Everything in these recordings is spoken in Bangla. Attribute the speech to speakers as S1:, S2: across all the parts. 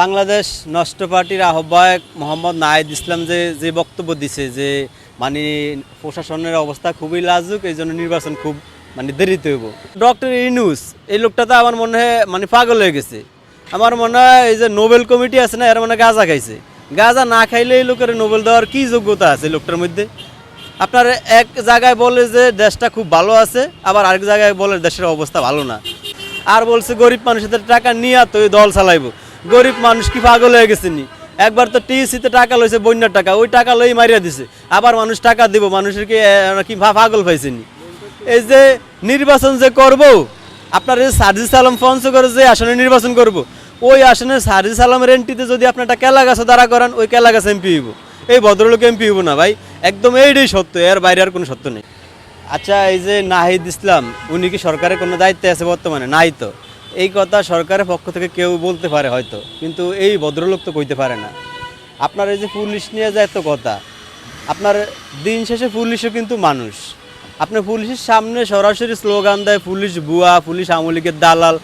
S1: বাংলাদেশ নষ্ট পার্টির আহ্বায়ক মোহাম্মদ নাহিদ ইসলাম যে যে বক্তব্য দিছে যে মানে প্রশাসনের অবস্থা খুবই লাজুক এই জন্য নির্বাচন খুব মানে দেরিতে হইব। ডক্টর ইনুস, এই লোকটা তো আমার মনে হয় মানে পাগল হয়ে গেছে। আমার মনে হয় এই যে নোবেল কমিটি আছে না, এর মানে গাঁজা খাইছে। গাঁজা না খাইলে এই লোকের নোবেল দেওয়ার কি যোগ্যতা আছে লোকটার মধ্যে? আপনার এক জায়গায় বলে যে, দেশটা খুব ভালো আছে, আবার আরেক জায়গায় বলে দেশের অবস্থা ভালো না। আর বলছে গরিব মানুষের টাকা নিয়ে তো দল চালাইবো। গরিব মানুষ কি পাগল হয়ে গেছে নি? একবার তো টিএসিতে টাকা লইছে, বন্যার টাকা, ওই টাকা লই মারিয়া দিছে। আবার মানুষ টাকা দিব, মানুষের কি কি পাগল পাইছেনি এই যে নির্বাচন যে করব, আপনার এই সার্জিস আলম করে যে আসনে নির্বাচন করব, ওই আসনে সার্জিস আলমের এন্ট্রিতে যদি আপনি একটা কেলা গাছে দাঁড়া করান, ওই কেলা গাছে এমপি হইব। এই ভদ্রলোক এমপি হইব না ভাই, একদম এইটাই সত্য, এর বাইরে আর কোনো সত্য নেই। আচ্ছা এই যে নাহিদ ইসলাম, উনি কি সরকারের কোনো দায়িত্বে আছে বর্তমানে? নাই তো। এই কথা সরকারের পক্ষ থেকে কেউ বলতে পারে হয়তো, কিন্তু এই ভদ্রলোক তো কইতে পারে না। আপনার এই যে পুলিশ নিয়ে যায় তো কথা, আপনার দিন শেষে পুলিশও কিন্তু মানুষ। আপনি পুলিশের সামনে সরাসরি স্লোগান দেয় পুলিশ বুয়া পুলিশ আমলিকের দালাল।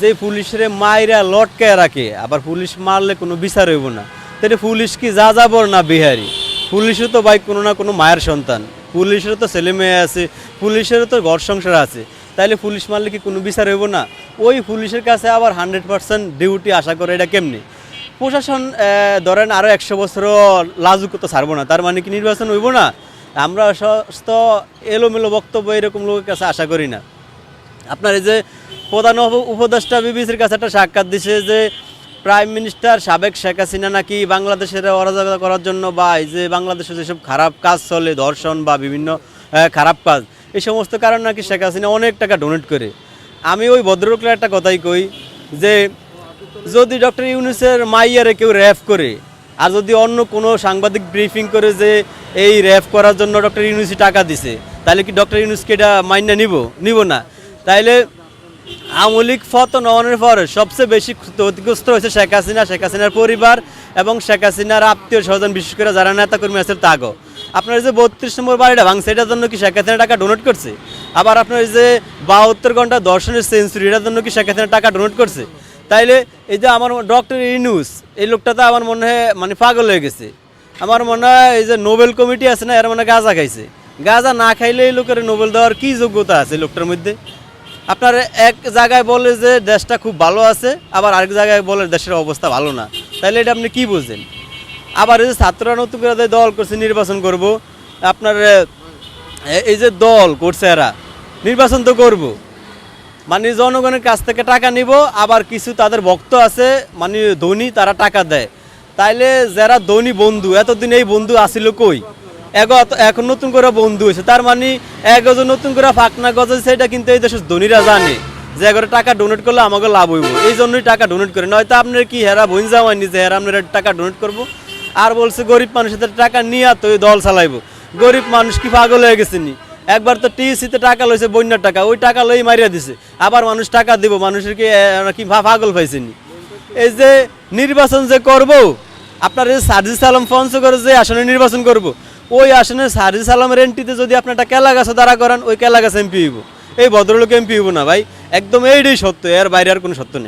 S1: যে পুলিশের মাইরা লটকায় রাখে, আবার পুলিশ মারলে কোনো বিচার হইব না। তাহলে পুলিশ কি যা যাবর না বিহারি? পুলিশও তো ভাই কোনো না কোনো মায়ের সন্তান। পুলিশেরও তো ছেলে মেয়ে আছে পুলিশেরও তো ঘর সংসার আছে। তাইলে পুলিশ মারলে কি কোনো বিচার হইব না? ওই পুলিশের কাছে আবার হান্ড্রেড পার্সেন্ট ডিউটি আশা করে এটা কেমনি? প্রশাসন ধরেন আরও একশো বছরও লাজুকতা ছাড়বো না, তার মানে কি নির্বাচন হইব না? আমরা সমস্ত এলোমেলো বক্তব্য এরকম লোকের কাছে আশা করি না। আপনার এই যে প্রধান উপদেষ্টা বিবিসির কাছে একটা সাক্ষাৎ দিছে যে প্রাইম মিনিস্টার সাবেক শেখ হাসিনা নাকি বাংলাদেশের অরাজকতা করার জন্য বা এই যে বাংলাদেশে যেসব খারাপ কাজ চলে, ধর্ষণ বা বিভিন্ন খারাপ কাজ এই সমস্ত কারণ নাকি শেখ হাসিনা অনেক টাকা ডোনেট করে। আমি ওই ভদ্রলোকের একটা কথাই কই যে, যদি ডক্টর ইউনুসের মাইয়ারে কেউ র্যাফ করে, আর যদি অন্য কোনো সাংবাদিক ব্রিফিং করে যে এই র্যাফ করার জন্য ডক্টর ইউনুসি টাকা দিছে, তাহলে কি ডক্টর ইউনুসকে এটা মাইনা নিব? নিব না। তাইলে আওয়ামী লীগ পতন হওয়ার পর সবচেয়ে বেশি ক্ষতিগ্রস্ত হয়েছে শেখ হাসিনা, শেখ হাসিনার পরিবার এবং শেখ হাসিনার আত্মীয় স্বজন, বিশেষ করে যারা নেতাকর্মী আছে তাগো। আপনার যে বত্রিশ নম্বর বাড়িটা ভাঙছে, এটার জন্য কি শেখ হাসিনা টাকা ডোনেট করছে? আবার আপনার যে বাহাত্তর ঘণ্টা দর্শনের সেঞ্চুরি এটার জন্য কি শেখ হাসিনা টাকা ডোনেট করছে? তাইলে এই যে আমার ডক্টর ইনুস এই লোকটা তো আমার মনে হয় মানে পাগল হয়ে গেছে। আমার মনে হয় এই যে নোবেল কমিটি আছে না, এর মানে গাঁজা খাইছে। গাঁজা না খাইলে এই লোকের নোবেল দেওয়ার কি যোগ্যতা আছে লোকটার মধ্যে? আপনার এক জায়গায় বলে যে দেশটা খুব ভালো আছে, আবার আরেক জায়গায় বলে দেশের অবস্থা ভালো না। তাহলে এটা আপনি কি বুঝেন? আবার এই যে ছাত্ররা নতুন করে যে দল করছে, নির্বাচন করব, আপনার এই যে দল করছে এরা, নির্বাচন তো করব। মানে জনগণের কাছ থেকে টাকা নিব, আবার কিছু তাদের ভক্ত আছে মানে ধনী, তারা টাকা দেয়। তাইলে যারা ধনী বন্ধু, এতদিন এই বন্ধু আসিল কই? এখন নতুন করে বন্ধু হয়েছে, তার মানে একজন নতুন করে ফাঁকনা গজে সেটা কিন্তু এই দেশের ধনীরা জানে। যে এগারো টাকা ডোনেট করলে আমাকে লাভ হইব, এই জন্যই টাকা ডোনেট করে। নয়তো আপনার কি হেরা বইন যাওয়ানি যে হেরা আপনার টাকা ডোনেট করব? আর বলছে, গরিব মানুষের টাকা নিয়ে তো দল চালাইবো। গরিব মানুষ কি পাগল হয়ে গেছে নি? একবার তো টিএসিতে টাকা লইছে, বন্যার টাকা, ওই টাকা লই মারিয়া দিছে। আবার মানুষ টাকা দিব, মানুষের কি কি পাগল পাইছেনি এই যে নির্বাচন যে করব, আপনার এই সার্জিস আলম ফন্স করে যে আসনে নির্বাচন করব, ওই আসনে সার্জিস আলমের এন্ট্রিতে যদি আপনি একটা কেলা গাছে দাঁড়া করান, ওই কেলা গাছে এমপি হইব। এই ভদ্রলোক এমপি হইব না ভাই, একদম এইটাই সত্য, এর বাইরে আর কোনো সত্য নেই।